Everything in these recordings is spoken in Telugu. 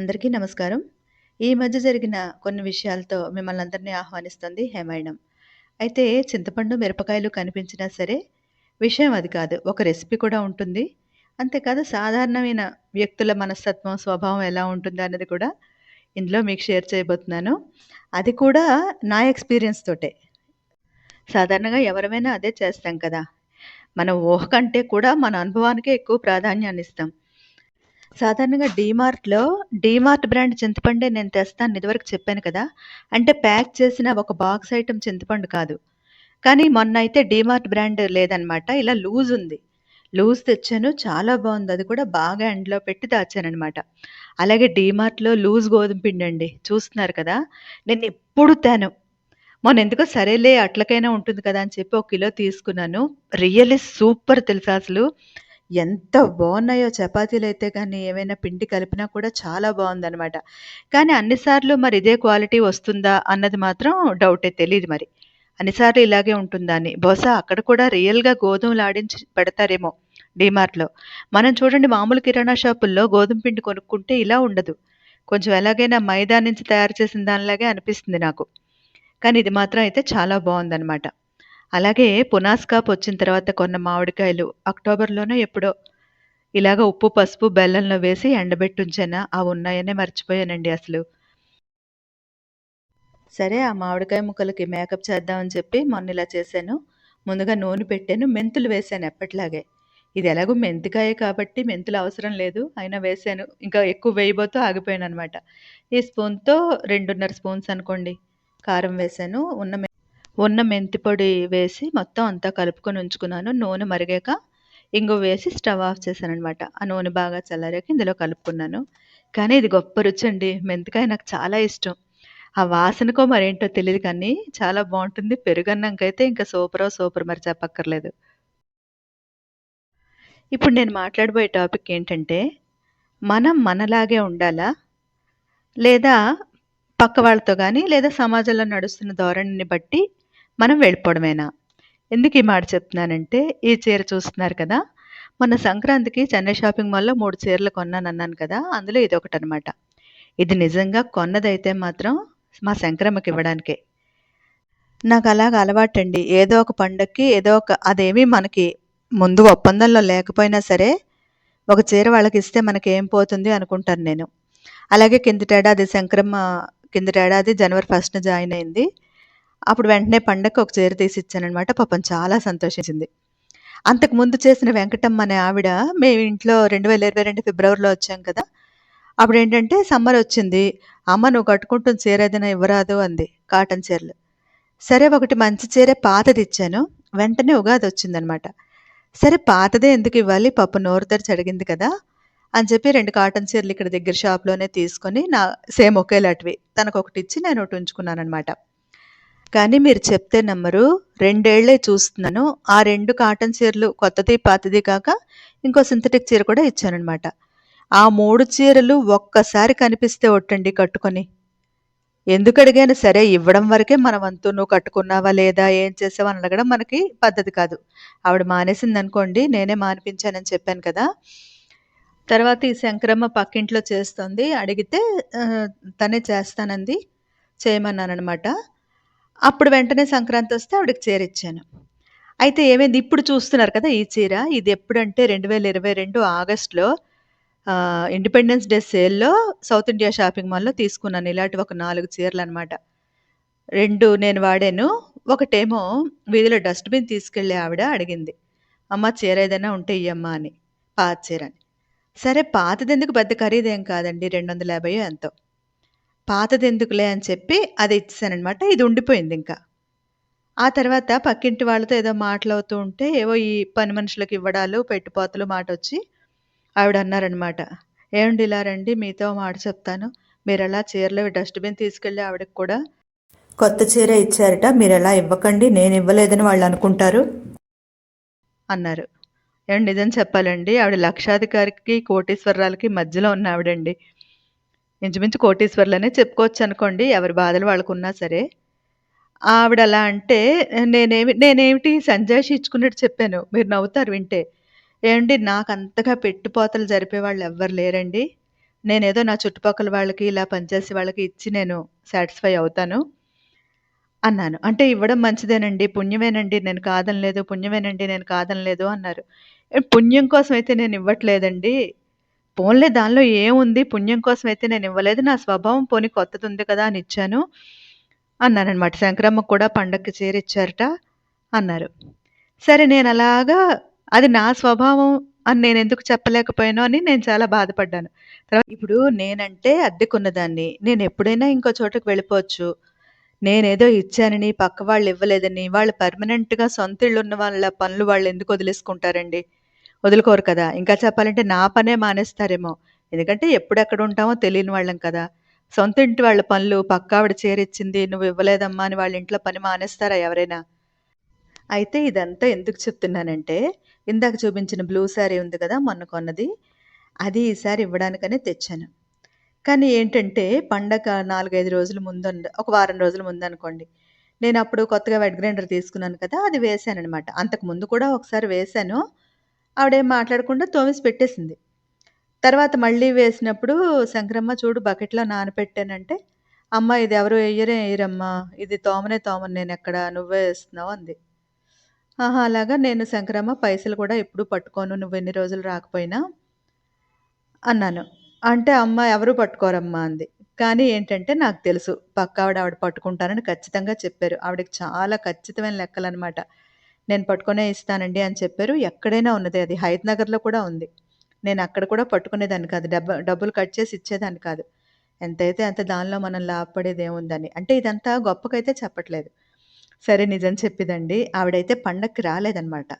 అందరికీ నమస్కారం. ఈ మధ్య జరిగిన కొన్ని విషయాలతో మిమ్మల్ని అందరినీ ఆహ్వానిస్తుంది హేమాయణం. అయితే చింతపండు, మిరపకాయలు కనిపించినా సరే, విషయం అది కాదు. ఒక రెసిపీ కూడా ఉంటుంది. అంతేకాదు సాధారణమైన వ్యక్తుల మనస్తత్వం, స్వభావం ఎలా ఉంటుందో అన్నది కూడా ఇందులో మీకు షేర్ చేయబోతున్నాను. అది కూడా నా ఎక్స్‌పీరియన్స్ తోటే. సాధారణంగా ఎవరమైనా అదే చేస్తాం కదా! మన ఊహ కంటే కూడా మన అనుభవానికే ఎక్కువ ప్రాధాన్యాన్నిస్తాం. సాధారణంగా డీమార్ట్‌లో డీమార్ట్ బ్రాండ్ చింతపండే నేను తెస్తాను ఇదివరకు చెప్పాను కదా! అంటే ప్యాక్ చేసిన ఒక బాక్స్ ఐటెం చింతపండు కాదు. కానీ మొన్న అయితే డీమార్ట్ బ్రాండ్ లేదనమాట. ఇలా లూజ్ ఉంది. లూజ్ తెచ్చాను. చాలా బాగుంది అది కూడా బాగా ఎండలో పెట్టి దాచానమాట అలాగే డీమార్ట్‌లో లూజ్ గోధుమ పిండండి. చూస్తున్నారు కదా! నేను ఎప్పుడు తాను మొన్న ఎందుకో సరేలే అట్లకైనా ఉంటుంది కదా! అని చెప్పి ఒక కిలో తీసుకున్నాను. రియల్లీ సూపర్ తెలుసా అసలు. ఎంత బాగున్నాయో చపాతీలు అయితే కానీ ఏమైనా పిండి కలిపినా కూడా చాలా బాగుందనమాట కానీ అన్ని సార్లు మరి ఇదే క్వాలిటీ వస్తుందా అన్నది మాత్రం డౌటే తెలియదు మరి. అన్ని సార్లు ఇలాగే ఉంటుందా అని. బహుశా అక్కడ కూడా రియల్‌గా గోధుమలు ఆడించి పెడతారేమో డీమార్ట్‌లో. మనం చూడండి మామూలు కిరాణా షాపుల్లో గోధుమ పిండి కొనుక్కుంటే ఇలా ఉండదు. కొంచెం ఎలాగైనా మైదా నుంచి తయారు చేసిన దానిలాగే అనిపిస్తుంది నాకు. కానీ ఇది మాత్రం అయితే చాలా బాగుందనమాట అలాగే పునాస్కాప్ వచ్చిన తర్వాత కొన్న మామిడికాయలు అక్టోబర్‌లోనో ఎప్పుడో ఇలాగ ఉప్పు, పసుపు, బెల్లంలో వేసి ఎండబెట్టుంచానా అవున్నాయనే మర్చిపోయానండి అసలు. సరే ఆ మామిడికాయ ముక్కలకి మేకప్ చేద్దామని చెప్పి మొన్న ఇలా చేశాను. ముందుగా నూనె పెట్టాను. మెంతులు వేశాను ఎప్పటిలాగే. ఇది ఎలాగో మెంతికాయే కాబట్టి మెంతులు అవసరం లేదు. అయినా వేశాను. ఇంకా ఎక్కువ వేయబోతూ ఆగిపోయాననమాట. ఈ స్పూన్‌తో 2:30 స్పూన్స్ అనుకోండి కారం వేశాను. ఉన్న ఉన్న మెంతి పొడి వేసి మొత్తం అంతా కలుపుకొని ఉంచుకున్నాను. నూనె మరిగాక ఇంగు వేసి స్టవ్ ఆఫ్ చేశాను అనమాట ఆ నూనె బాగా చల్లారాక ఇందులో కలుపుకున్నాను. కానీ ఇది గొప్ప రుచి అండి మెంతికాయ నాకు చాలా ఇష్టం. ఆ వాసనకో మరేంటో తెలియదు కానీ చాలా బాగుంటుంది పెరుగన్నాకైతే ఇంకా సూపరో సూపర్ మరి చెప్పక్కర్లేదు. ఇప్పుడు నేను మాట్లాడబోయే టాపిక్ ఏంటంటే, మనం మనలాగే ఉండాలా? లేదా పక్క వాళ్ళతో కానీ లేదా సమాజంలో నడుస్తున్న ధోరణిని బట్టి మనం వెళ్ళిపోవడమేనా? ఎందుకు ఈ మాట చెప్తున్నానంటే, ఈ చీర చూస్తున్నారు కదా! మొన్న సంక్రాంతికి చెన్నై షాపింగ్ మాల్‌లో మూడు చీరలు కొన్నానన్నాను కదా! అందులో ఇదొకటనమాట. ఇది నిజంగా కొన్నదైతే మాత్రం మా శంకరమ్మకి ఇవ్వడానికే నాకు అలాగ అలవాటండి. ఏదో ఒక పండక్కి ఏదో ఒక అదేమీ మనకి ముందు ఒప్పందంలో లేకపోయినా సరే, ఒక చీర వాళ్ళకి ఇస్తే మనకేం పోతుంది అనుకుంటాను నేను. అలాగే కిందటేడాది శంకరమ్మ కిందటేడాది జనవరి ఫస్ట్‌న జాయిన్ అయింది. అప్పుడు వెంటనే పండక్కి ఒక చీర తీసిచ్చాననమాట. పాపం చాలా సంతోషించింది. అంతకుముందు చేసిన వెంకటమ్మ అనే ఆవిడ మేము ఇంట్లో 2022 ఫిబ్రవరిలో వచ్చాం కదా! అప్పుడు ఏంటంటే సమ్మర్ వచ్చింది "అమ్మ నువ్వు కట్టుకుంటున్న చీర ఏదైనా ఇవ్వరాదు" అంది. కాటన్ చీరలు. సరే ఒకటి మంచి చీరే పాతదిచ్చాను. వెంటనే ఉగాది వచ్చిందనమాట సరే పాతదే ఎందుకివ్వాలి పప్పు నోరు తెరిచి అడిగింది కదా! అని చెప్పి రెండు కాటన్ చీరలు ఇక్కడ దగ్గర షాప్‌లోనే తీసుకొని నా సేమ్ ఒకేలాటివి తనకొకటిచ్చి ఉంచుకున్నాను అనమాట కానీ మీరు చెప్తే నమ్మరు. రెండేళ్ళే చూస్తున్నాను. ఆ రెండు కాటన్ చీరలు కొత్తది, పాతది కాక ఇంకో సింథటిక్ చీర కూడా ఇచ్చాననమాట. ఆ మూడు చీరలు ఒక్కసారి కనిపిస్తే ఒట్టండి కట్టుకొని. ఎందుకడిగాను సరే ఇవ్వడం వరకే మన వంతు. నువ్వు కట్టుకున్నావా లేదా? ఏం చేసావా అని అడగడం మనకి పద్ధతి కాదు. ఆవిడ మానేసింది అనుకోండి నేనే మానిపించానని చెప్పాను కదా! తర్వాత ఈ శంకరమ్మ పక్కింట్లో చేస్తోంది. అడిగితే తనే చేస్తానంది. చేయమన్నానమాట అప్పుడు వెంటనే సంక్రాంతి వస్తే ఆవిడకి చీర ఇచ్చాను అయితే ఏమైంది ఇప్పుడు చూస్తున్నారు కదా! ఈ చీర ఇది ఎప్పుడంటే రెండు వేల ఇరవై రెండు ఆగస్ట్‌లో ఇండిపెండెన్స్ డే సేల్‌లో సౌత్ ఇండియా షాపింగ్ మాల్‌లో తీసుకున్నాను. ఇలాంటి ఒక నాలుగు చీరలు అనమాట రెండు నేను వాడాను. ఒకటేమో వీధిలో డస్ట్‌బిన్ తీసుకెళ్ళే ఆవిడ అడిగింది. "అమ్మ చీర ఏదైనా ఉంటే ఇయ్యమ్మా" అని. పాత చీర అని సరే పాతదెందుకు పెద్ద ఖరీదేం కాదండి. 250 ఎంతో. పాతది ఎందుకులే అని చెప్పి అది ఇచ్చేసానమాట ఇది ఉండిపోయింది ఇంకా ఆ తర్వాత పక్కింటి వాళ్ళతో ఏదో మాట్లాడుతూ ఉంటే ఏవో ఈ పని మనుషులకు ఇవ్వడాలు, పెట్టుపోతలు అన్నారు అనమాట ఏమండి ఇలా రండి మీతో మాట చెప్తాను. మీరు అలా చీరలు డస్ట్‌బిన్ తీసుకెళ్ళి ఆవిడకి కూడా కొత్త చీర ఇచ్చారట. మీరు ఎలా ఇవ్వకండి. నేను ఇవ్వలేదని వాళ్ళు అనుకుంటారు అన్నారు. ఏమండి నిజం చెప్పాలండి ఆవిడ లక్షాధికారికి, కోటీశ్వరరాలకి మధ్యలో ఉన్న ఆవిడండి. ఇంచుమించు చెప్పుకోవచ్చు అనుకోండి ఎవరి బాధలు వాళ్ళకున్నా సరే. ఆవిడ అలా అంటే నేనేమి నేనేమిటి సంజాయిషీ ఇచ్చుకున్నట్టు చెప్పాను. మీరు నవ్వుతారు వింటే. ఏవండీ నాకంతగా పెట్టుపోతలు జరిపేవాళ్ళు ఎవ్వరు లేరండి. నేనేదో నా చుట్టుపక్కల వాళ్ళకి ఇలా పనిచేసే వాళ్ళకి ఇచ్చి నేను సాటిస్ఫై అవుతాను. అన్నాను. అంటే ఇవ్వడం మంచిదేనండి. పుణ్యమేనండి. నేను కాదనలేదు. పుణ్యమేనండి. నేను కాదనలేదు అన్నారు. పుణ్యం కోసం అయితే నేను ఇవ్వట్లేదండి. పోన్లే దానిలో ఏముంది పుణ్యం కోసం అయితే నేను ఇవ్వలేదు. నా స్వభావం పోని కొత్తది ఉంది కదా అని ఇచ్చాను. అన్నానమాట శంకరమ్మ కూడా పండగకి చేరిచ్చారట అన్నారు. సరే నేను అలాగా అది నా స్వభావం అని నేను ఎందుకు చెప్పలేకపోయాను అని నేను చాలా బాధపడ్డాను. తర్వాత ఇప్పుడు నేనంటే అద్దెకున్నదాన్ని. నేనెప్పుడైనా ఇంకో చోటకి వెళ్ళిపోవచ్చు. నేనేదో ఇచ్చానని, పక్క వాళ్ళు ఇవ్వలేదని, వాళ్ళు పర్మనెంట్‌గా సొంత ఇళ్ళు ఉన్న వాళ్ళ పనులు వాళ్ళు ఎందుకు వదిలేసుకుంటారండి? వదులుకోరు కదా! ఇంకా చెప్పాలంటే నా పనే మానేస్తారేమో. ఎందుకంటే ఎప్పుడెక్కడ ఉంటామో తెలియని వాళ్ళం కదా! సొంత ఇంటి వాళ్ళ పనులు పక్కావిడ చేరిచ్చింది నువ్వు ఇవ్వలేదమ్మా అని వాళ్ళ ఇంట్లో పని మానేస్తారా ఎవరైనా? అయితే ఇదంతా ఎందుకు చెప్తున్నానంటే, ఇందాక చూపించిన బ్లూ శారీ ఉంది కదా! మొన్న కొన్నది. అది ఈసారి ఇవ్వడానికనే తెచ్చాను. కానీ ఏంటంటే, పండగ 4, 5 రోజుల ముందు ఒక వారం రోజుల నేను అప్పుడు కొత్తగా వెడ్ గ్రైండర్ తీసుకున్నాను కదా! అది వేశాననమాట. అంతకుముందు కూడా ఒకసారి వేశాను. ఆవిడేం మాట్లాడకుండా తోమేసి పెట్టేసింది. తర్వాత మళ్ళీ వేసినప్పుడు "శంకరమ్మ చూడు బకెట్‌లో నానపెట్టానంటే" "అమ్మ ఇది ఎవరు వేయరే వేయరమ్మా ఇది తోమనే తోమను ఎక్కడ నువ్వే వేస్తున్నావు అంది. ఆహా! అలాగా నేను "శంకరమ్మ పైసలు కూడా ఎప్పుడు పట్టుకోను నువ్వు ఎన్ని రోజులు రాకపోయినా" అన్నాను. అంటే "అమ్మ ఎవరు పట్టుకోరమ్మా" అంది. కానీ ఏంటంటే నాకు తెలుసు పక్కావిడ ఆవిడ పట్టుకుంటానని ఖచ్చితంగా చెప్పారు. ఆవిడకి చాలా ఖచ్చితమైన లెక్కలు అనమాట నేను పట్టుకునే ఇస్తానండి అని చెప్పారు. ఎక్కడైనా ఉన్నది అది. హయత్ నగర్‌లో కూడా ఉంది. నేను అక్కడ కూడా పట్టుకునేదాన్ని కాదు. డబ్బ డబ్బులు కట్ చేసి ఇచ్చేదాన్ని కాదు. ఎంతైతే అంత దానిలో మనం లాభపడేదేముందని. అంటే ఇదంతా గొప్పకైతే చెప్పట్లేదు. సరే నిజం చెప్పిదండి. ఆవిడైతే పండక్కి రాలేదనమాట.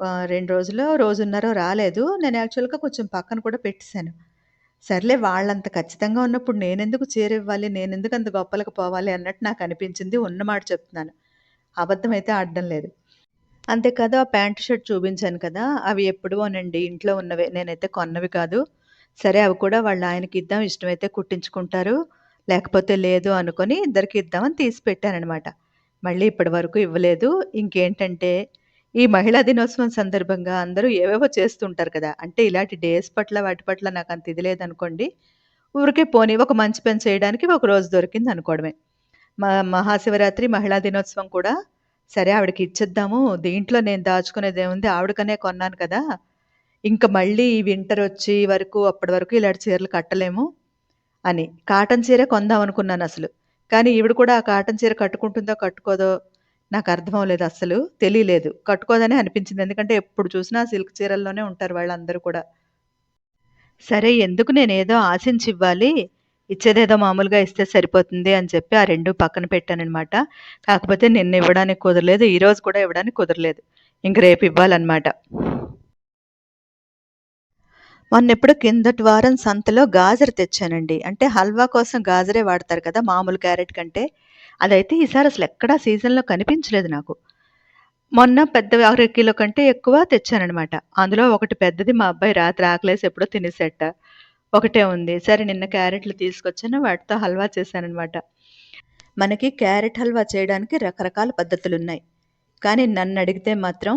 ఆహ్, 2 రోజులో, రోజున్నరో రాలేదు. నేను యాక్చువల్‌గా కొంచెం పక్కన కూడా పెట్టేసాను. సర్లే వాళ్ళంత ఖచ్చితంగా ఉన్నప్పుడు నేనెందుకు చేరివ్వాలి నేనెందుకు అంత గొప్పలకు పోవాలి అన్నట్టు నాకనిపించింది. ఉన్న మాట చెప్తున్నాను. అబద్ధం అయితే ఆడడం లేదు. అంతే కదా ఆ ప్యాంట్, షర్ట్ చూపించాను కదా! అవి ఎప్పుడువోనండి. ఇంట్లో ఉన్నవే. నేనైతే కొన్నవి కాదు. సరే అవి కూడా వాళ్ళ ఆయనకిద్దాం. ఇష్టమైతే కుట్టించుకుంటారు. లేకపోతే లేదు అనుకొని ఇద్దరికి ఇద్దామని తీసి పెట్టానమాట మళ్ళీ ఇప్పటి వరకు ఇవ్వలేదు. ఇంకేంటంటే ఈ మహిళా దినోత్సవం సందర్భంగా అందరూ ఏవేవో చేస్తుంటారు కదా! అంటే ఇలాంటి డేస్ పట్ల వాటి పట్ల నాకు అంత ఇది లేదనుకోండి. ఊరికే పోనీ ఒక మంచి పని చేయడానికి ఒక రోజు దొరికిందనుకోవడమే. మా మహాశివరాత్రి, మహిళా దినోత్సవం కూడా సరే ఆవిడకి ఇచ్చేద్దాము. దీంట్లో నేను దాచుకునేది ఏముంది ఆవిడకనే కొన్నాను కదా! ఇంకా మళ్ళీ ఈ వచ్చి వరకు అప్పటి వరకు ఇలాంటి చీరలు కట్టలేము అని. కాటన్ చీరే అసలు కానీ ఈవిడ కూడా ఆ కాటన్ చీర కట్టుకుంటుందో, కట్టుకోదో నాకు నాకర్థమవ్వలేదు అసలు తెలియలేదు కట్టుకోదనే అనిపించింది. ఎందుకంటే ఎప్పుడు చూసినా సిల్క్ చీరల్లోనే ఉంటారు వాళ్ళందరూ కూడా. సరే ఎందుకు నేనేదో ఆశించి ఇవ్వాలి ఇచ్చేదేదో మామూలుగా ఇస్తే సరిపోతుంది అని చెప్పి ఆ రెండు పక్కన పెట్టానమాట కాకపోతే నిన్న ఇవ్వడానికి కుదరలేదు. ఈరోజు కూడా ఇవ్వడానికి కుదరలేదు. ఇంక రేపు ఇవ్వాలన్నమాట మొన్నెప్పుడు కిందటి వారం సంతలో గాజర్ తెచ్చానండి. అంటే హల్వా కోసం గాజరే వాడతారు కదా! మామూలు క్యారెట్ కంటే. అదైతే ఈసారి అసలు ఎక్కడా సీజన్‌లో కనిపించలేదు నాకు. మొన్న పెద్ద అర కిలో కంటే ఎక్కువ తెచ్చాననమాట. అందులో ఒకటి పెద్దది మా అబ్బాయి రాత్రి ఆకలేసి ఎప్పుడో తినేసేట ఒకటే ఉంది. సరే నిన్న క్యారెట్లు తీసుకొచ్చాను. వాటితో హల్వా చేశానమాట మనకి క్యారెట్ హల్వా చేయడానికి రకరకాల పద్ధతులున్నాయి. కానీ నన్ను అడిగితే మాత్రం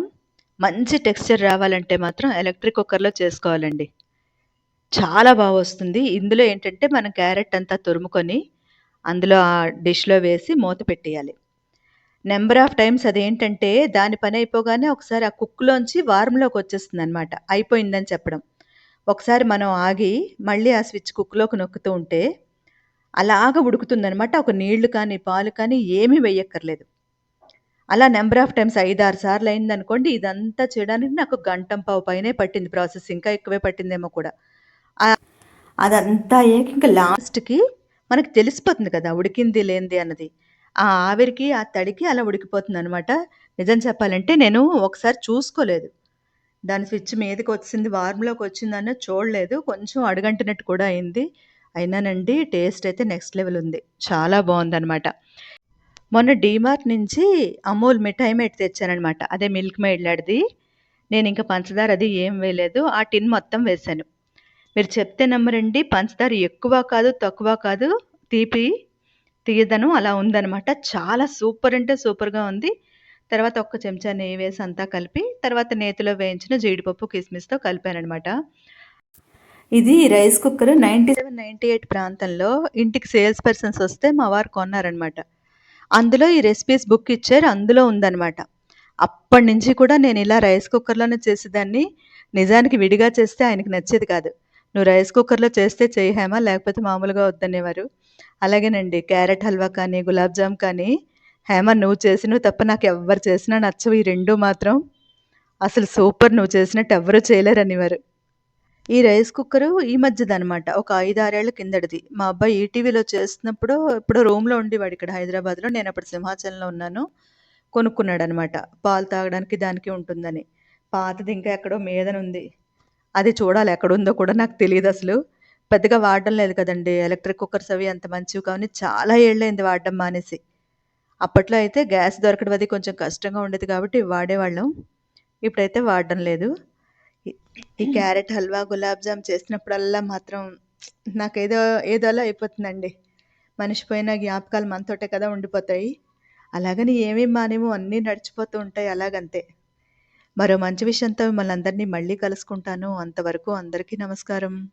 మంచి టెక్స్చర్ రావాలంటే మాత్రం ఎలక్ట్రిక్ కుక్కర్‌లో చేసుకోవాలండి. చాలా బాగా వస్తుంది. ఇందులో ఏంటంటే మనం క్యారెట్ అంతా తురుముకొని అందులో ఆ డిష్‌లో వేసి మూత పెట్టేయాలి. నెంబర్ ఆఫ్ టైమ్స్ అదేంటంటే దాని పని అయిపోగానే ఒకసారి ఆ కుక్‌లోంచి అనమాట అయిపోయిందని చెప్పడం. ఒకసారి మనం ఆగి మళ్ళీ ఆ స్విచ్ కుక్‌లోకి నొక్కుతూ ఉంటే అలాగా ఉడుకుతుందనమాట. ఒక నీళ్ళు కానీ, పాలు కానీ ఏమీ వేయక్కర్లేదు. అలా నెంబర్ ఆఫ్ టైమ్స్ 5, 6 సార్లు అయిందనుకోండి ఇదంతా చేయడానికి నాకు గంటంపావు పైనే పట్టింది ప్రాసెస్. ఇంకా ఎక్కువే పట్టిందేమో కూడా. అదంతా అయ్యాక ఇంకా లాస్ట్‌కి మనకు తెలిసిపోతుంది కదా! ఉడికింది లేనిది అన్నది. ఆ ఆవిరికి, ఆ తడికి అలా ఉడికిపోతుందనమాట. నిజం చెప్పాలంటే నేను ఒకసారి చూసుకోలేదు. దాని స్విచ్ మీదకి వచ్చింది వార్మ్లోకి వార్మ్‌లోకొచ్చిందన్నది చూడలేదు. కొంచెం అడుగంటినట్టు కూడా అయింది. అయినానండి టేస్ట్ అయితే నెక్స్ట్ లెవెల్ ఉంది. చాలా బాగుందనమాట మొన్న డీమార్ట్ నుంచి అమూల్ మిఠాయి మేట్ తెచ్చానమాట అదే మిల్క్ మేడ్‌లాడిది. ఇంకా పంచదార అది ఏం వేయలేదు. ఆ టిన్ మొత్తం వేశాను. మీరు చెప్తే నమ్మరండి పంచదార ఎక్కువ కాదు, తక్కువ కాదు. తీపి, తియ్యదనం అలా ఉందనమాట. చాలా సూపర్ అంటే సూపర్‌గా ఉంది. తర్వాత ఒక్క చెంచా నెయ్యి వేసి అంతా కలిపి తర్వాత నేతిలో వేయించిన జీడిపప్పు, కిస్మిస్‌తో కలిపానమాట ఇది rice cooker ninety seven ninety eight ప్రాంతంలో ఇంటికి సేల్స్ పర్సన్స్ వస్తే మా వారు కొన్నారనమాట అందులో ఈ రెసిపీస్ బుక్ ఇచ్చారు అందులో ఉందన్నమాట. అప్పటి నుంచి కూడా నేను ఇలా రైస్ కుక్కర్లోనే చేసేదాన్ని. నిజానికి విడిగా చేస్తే ఆయనకి నచ్చేది కాదు. నువ్వు రైస్ కుక్కర్లో చేస్తే చేయహేమా లేకపోతే మామూలుగా వద్దనేవారు. అలాగేనండి క్యారెట్ హల్వా కానీ గులాబ్ జామ్ కానీ హేమ నువ్వు చేసినవి తప్ప నాకు ఎవ్వరు చేసినా నచ్చవు. ఈ రెండు మాత్రం అసలు సూపర్. నువ్వు చేసినట్టు ఎవ్వరూ చేయలేరు అనేవారు ఈ రైస్ కుక్కరు ఈ మధ్యదనమాట ఒక ఐదు ఆరేళ్ళ కిందటిది. మా అబ్బాయి ఈటీవీలో చేస్తున్నప్పుడు ఇప్పుడు రూమ్లో ఉండేవాడు ఇక్కడ హైదరాబాద్లో. నేను అప్పుడు సింహాచలంలో ఉన్నాను. కొనుక్కున్నాడు అనమాట పాలు తాగడానికి దానికి ఉంటుందని. పాతది ఇంకా ఎక్కడో మీదనుంది. అది చూడాలి ఎక్కడుందో కూడా నాకు తెలియదు అసలు. పెద్దగా వాడడం లేదు కదండి. ఎలక్ట్రిక్ కుక్కర్స్ అవి అంత మంచివి కానీ చాలా ఏళ్ళైంది వాడడం మానేసి. అప్పట్లో అయితే గ్యాస్ దొరకడం అది కొంచెం కష్టంగా ఉండేది కాబట్టి వాడేవాళ్ళం. ఇప్పుడైతే వాడడం లేదు. ఈ- క్యారెట్ హల్వా గులాబ్ జామ్ చేసినప్పుడల్లా మాత్రం నాకేదో ఏదోలా అయిపోతుందండి. మనిషి పోయిన జ్ఞాపకాలు మనతోటే కదా ఉండిపోతాయి. అలాగని ఏమీ మానేమో అన్నీ నడిచిపోతూ ఉంటాయి అలాగంతే. మరో మంచి విషయంతో మిమ్మల్ని అందరినీ మళ్ళీ కలుసుకుంటాను. అంతవరకు అందరికీ నమస్కారం.